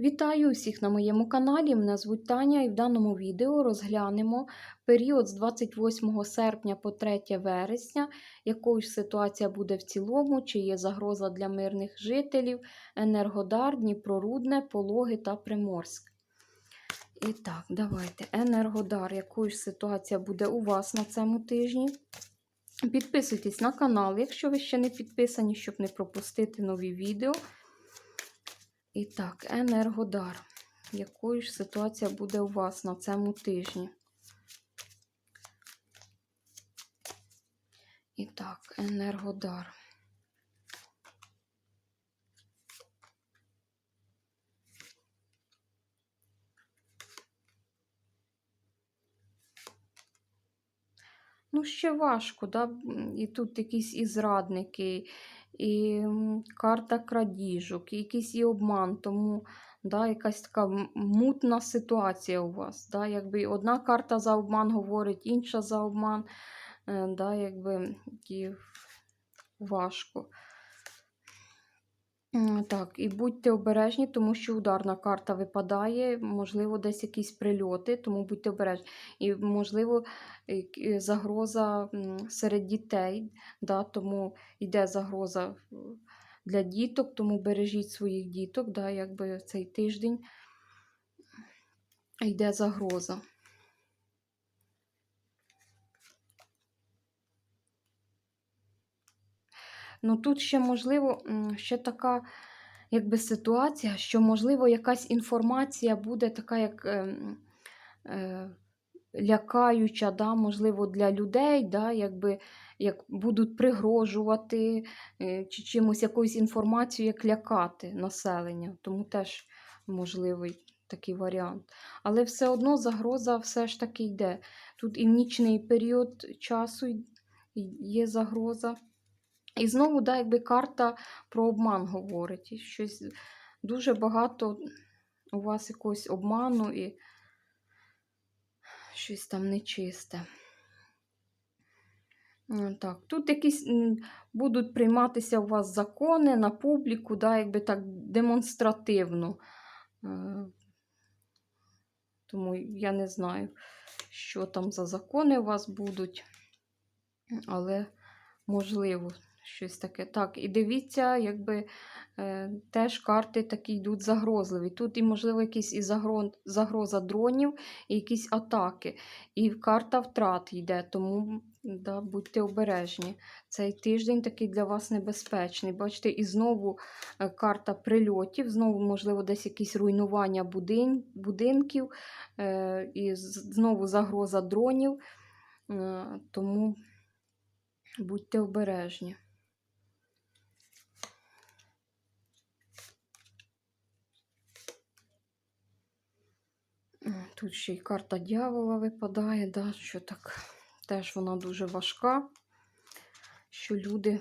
Вітаю усіх на моєму каналі. Мене звуть Таня, і в даному відео розглянемо період з 28 серпня по 3 вересня, якою ж ситуація буде в цілому, чи є загроза для мирних жителів, Енергодар, Дніпрорудне, Пологи та Приморськ. І так, давайте. Енергодар, якою ж ситуація буде у вас на цьому тижні. Підписуйтесь на канал, якщо ви ще не підписані, щоб не пропустити нові відео. І так, Енергодар. Якою ж ситуація буде у вас на цьому тижні? І так, Енергодар. Ну, ще важко, да? І тут якісь і зрадники, і карта крадіжок, і якийсь є обман, тому да, якась така мутна ситуація у вас. Да? Якби одна карта за обман говорить, інша за обман, е, да, якби важко. Так, і будьте обережні, тому що ударна карта випадає, можливо, десь якісь прильоти, тому будьте обережні. І, можливо, загроза серед дітей, да, тому йде загроза для діток, тому бережіть своїх діток, да, якби цей тиждень йде загроза. Ну тут ще можливо ще така якби ситуація, що можливо якась інформація буде така, як ем, е, лякаюча, да, можливо, для людей, да, якби як будуть пригрожувати е, чи чимось якоюсь інформацією, як лякати населення. Тому теж можливий такий варіант. Але все одно загроза все ж таки йде. Тут і в нічний період часу є загроза. І знову, да, якби карта про обман говорить. Щось дуже багато у вас якогось обману і щось там нечисте. Так, тут якісь будуть прийматися у вас закони на публіку, да, якби так демонстративно. Е, Тому я не знаю, що там за закони у вас будуть, але можливо щось таке. Так, і дивіться, якби е, теж карти такі йдуть загрозливі. Тут і, можливо, якісь і загро- загроза дронів, і якісь атаки. І карта втрат йде, тому да, будьте обережні. Цей тиждень такий для вас небезпечний. Бачите, і знову е, карта прильотів, знову, можливо, десь якісь руйнування будин, будинків, е, і знову загроза дронів. Е, тому будьте обережні. Тут ще й карта дьявола випадає, да, що так теж вона дуже важка, що люди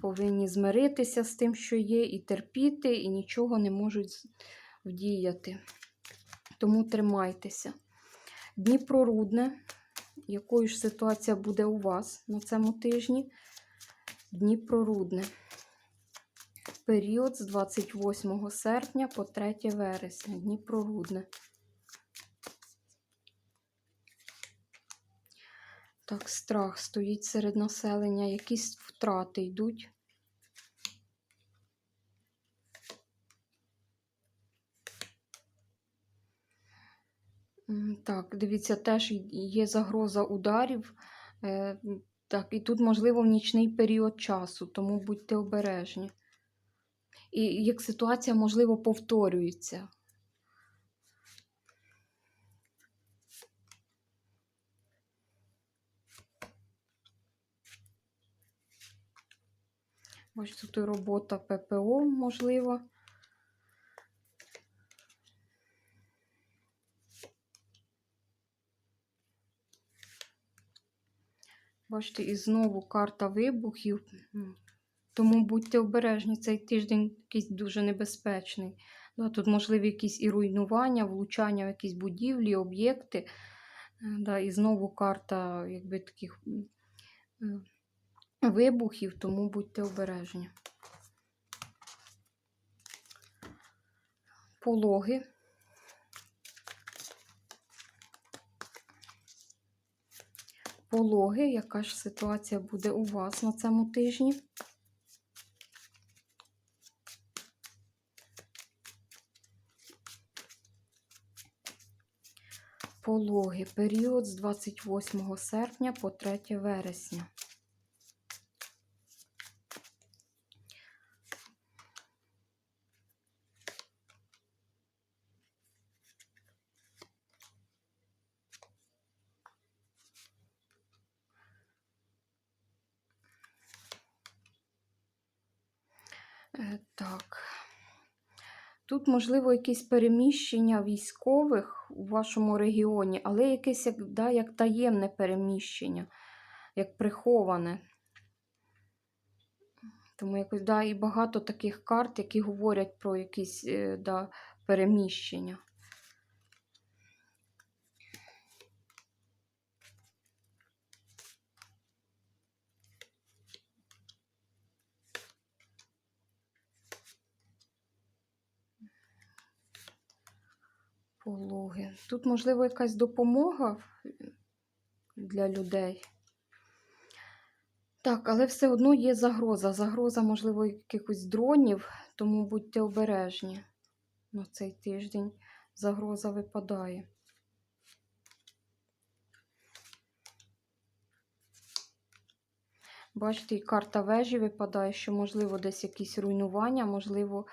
повинні змиритися з тим, що є, і терпіти, і нічого не можуть вдіяти. Тому тримайтеся. Дніпрорудне, якою ж ситуація буде у вас на цьому тижні? Дніпрорудне. Період з 28 серпня по 3 вересня. Дніпрорудне. Так, страх стоїть серед населення, якісь втрати йдуть. Так, дивіться, теж є загроза ударів. Е, Так, і тут, можливо, в нічний період часу, тому будьте обережні. І як ситуація, можливо, повторюється. Бачите, тут і робота ППО можлива. Бачите, і знову карта вибухів. Тому будьте обережні, цей тиждень якийсь дуже небезпечний. Да, тут можливі якісь і руйнування, влучання в якісь будівлі, об'єкти. Е, Да, і знову карта якби таких е, вибухів, тому будьте обережні. пологи. Пологи, яка ж ситуація буде у вас на цьому тижні? Пологи. Період з 28 серпня по 3 вересня. Так. Тут, можливо, якісь переміщення військових у вашому регіоні, але якесь як, да, як таємне переміщення, як приховане. Тому якось, да, і багато таких карт, які говорять про якісь е, да, переміщення. Пологи. Тут, можливо, якась допомога для людей. Так, але все одно є загроза. Загроза, можливо, якихось дронів, тому будьте обережні. На цей тиждень загроза випадає. Бачите, і карта вежі випадає, що, можливо, десь якісь руйнування, можливо,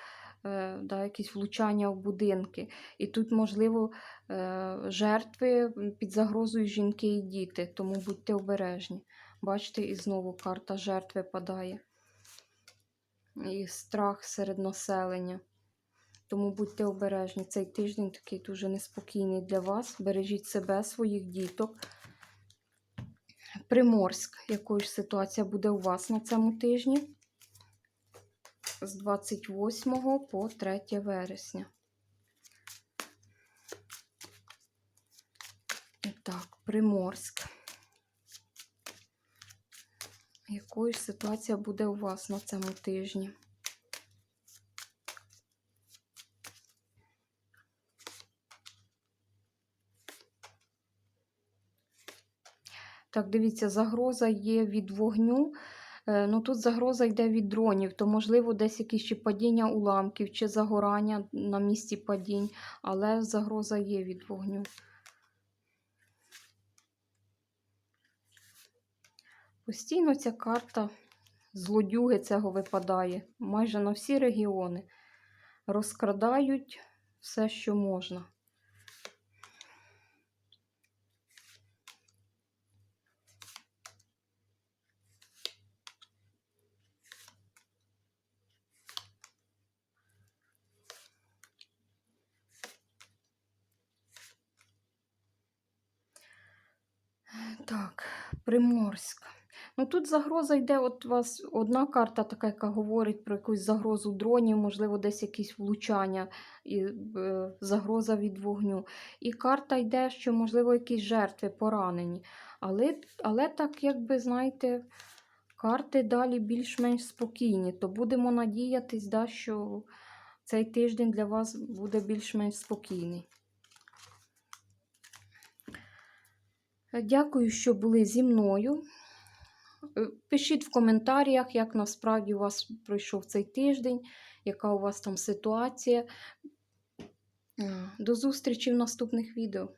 да, якісь влучання в будинки. І тут, можливо, е, жертви під загрозою жінки і діти, тому будьте обережні. Бачите, і знову карта жертв випадає. І страх серед населення. Тому будьте обережні. Цей тиждень такий дуже неспокійний для вас. Бережіть себе, своїх діток. Приморськ. Якою ж ситуація буде у вас на цьому тижні? З 28 по 3 вересня. І так, Приморськ. Якою ситуація буде у вас на цьому тижні? Так, дивіться, загроза є від вогню. Е, Ну, тут загроза йде від дронів, то, можливо, десь якісь чи падіння уламків, чи загорання на місці падінь, але загроза є від вогню. Постійно ця карта злодюги цього випадає майже на всі регіони. Розкрадають все, що можна. Так, Приморськ. Ну тут загроза йде, от у вас одна карта така, яка говорить про якусь загрозу дронів, можливо, десь якісь влучання і е, загроза від вогню. І карта йде, що, можливо, якісь жертви поранені. Але, але так, якби, знаєте, карти далі більш-менш спокійні, то будемо надіятись, да, що цей тиждень для вас буде більш-менш спокійний. Дякую, що були зі мною. Е, Пишіть в коментарях, як насправді у вас пройшов цей тиждень, яка у вас там ситуація. Е, До зустрічі в наступних відео.